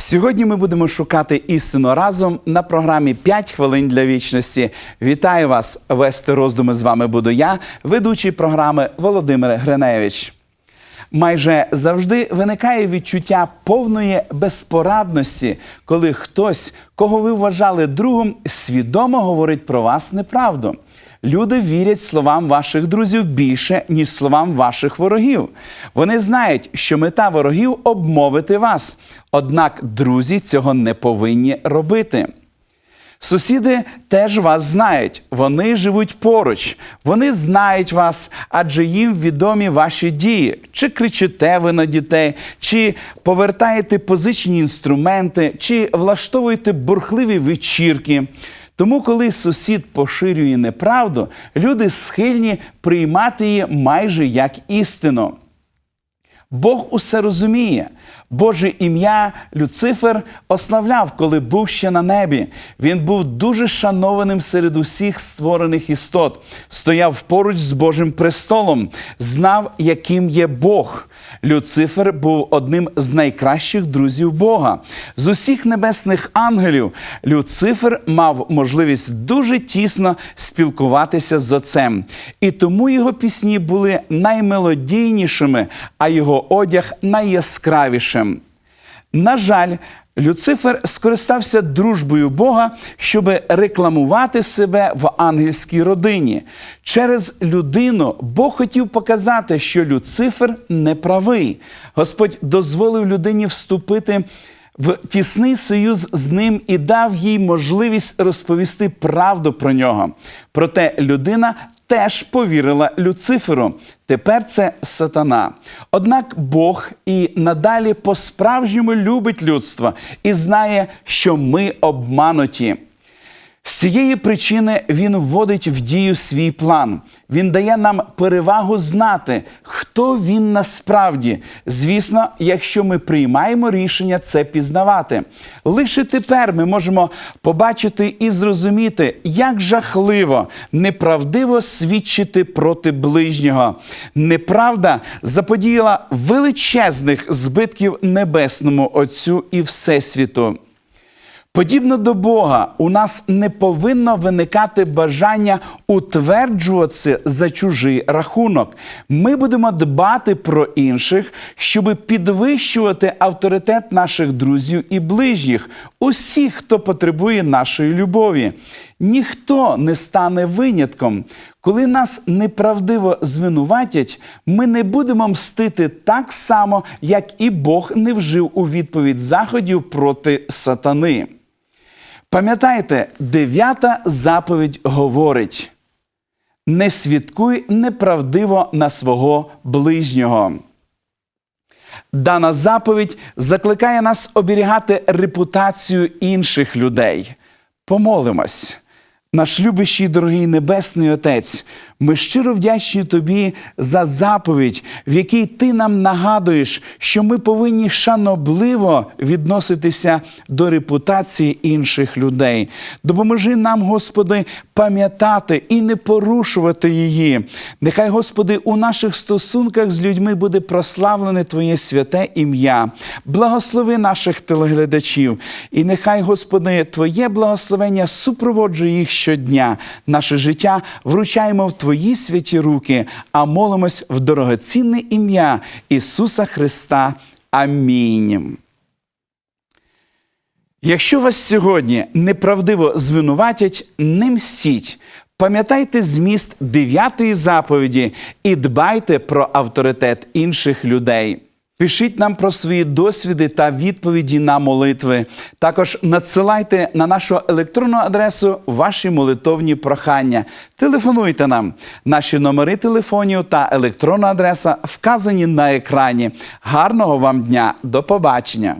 Сьогодні ми будемо шукати істину разом на програмі «5 хвилин для вічності. Вітаю вас! Вести роздуми з вами буду я, ведучий програми Володимир Гриневич. Майже завжди виникає відчуття повної безпорадності, коли хтось, кого ви вважали другом, свідомо говорить про вас неправду. Люди вірять словам ваших друзів більше, ніж словам ваших ворогів. Вони знають, що мета ворогів обмовити вас. Однак друзі цього не повинні робити. Сусіди теж вас знають, вони живуть поруч, вони знають вас, адже їм відомі ваші дії. Чи кричите ви на дітей, чи повертаєте позичені інструменти, чи влаштовуєте бурхливі вечірки. Тому, коли сусід поширює неправду, люди схильні приймати її майже як істину. Бог усе розуміє. Боже ім'я Люцифер ославляв, коли був ще на небі. Він був дуже шанованим серед усіх створених істот, стояв поруч з Божим престолом, знав, яким є Бог. Люцифер був одним з найкращих друзів Бога. З усіх небесних ангелів Люцифер мав можливість дуже тісно спілкуватися з Отцем. І тому його пісні були наймелодійнішими, а його одяг найяскравішим. На жаль, Люцифер скористався дружбою Бога, щоб рекламувати себе в ангельській родині. Через людину Бог хотів показати, що Люцифер не правий. Господь дозволив людині вступити в тісний союз з ним і дав їй можливість розповісти правду про нього. Проте людина теж повірила Люциферу. Тепер це сатана. Однак Бог і надалі по-справжньому любить людство і знає, що ми обмануті. Цієї причини він вводить в дію свій план. Він дає нам перевагу знати, хто він насправді. Звісно, якщо ми приймаємо рішення це пізнавати. Лише тепер ми можемо побачити і зрозуміти, як жахливо неправдиво свідчити проти ближнього. Неправда заподіяла величезних збитків небесному Отцю і Всесвіту. Подібно до Бога, у нас не повинно виникати бажання утверджуватися за чужий рахунок. Ми будемо дбати про інших, щоб підвищувати авторитет наших друзів і ближніх, усіх, хто потребує нашої любові. Ніхто не стане винятком. Коли нас неправдиво звинуватять, ми не будемо мстити так само, як і Бог не вжив у відповідь заходів проти сатани. Пам'ятайте, дев'ята заповідь говорить: не свідкуй неправдиво на свого ближнього. Дана заповідь закликає нас оберігати репутацію інших людей. Помолимось. Наш любящий дорогий Небесний Отець, ми щиро вдячні Тобі за заповідь, в якій Ти нам нагадуєш, що ми повинні шанобливо відноситися до репутації інших людей. Допоможи нам, Господи, пам'ятати і не порушувати її. Нехай, Господи, у наших стосунках з людьми буде прославлене Твоє святе ім'я. Благослови наших телеглядачів, і нехай, Господи, Твоє благословення супроводжує їх щодня. Наше життя вручаємо в Твої святі руки, а молимось в дорогоцінне ім'я Ісуса Христа. Амінь. Якщо вас сьогодні неправдиво звинуватять, не мстіть. Пам'ятайте зміст дев'ятої заповіді і дбайте про авторитет інших людей. Пишіть нам про свої досвіди та відповіді на молитви. Також надсилайте на нашу електронну адресу ваші молитовні прохання. Телефонуйте нам. Наші номери телефонів та електронна адреса вказані на екрані. Гарного вам дня! До побачення!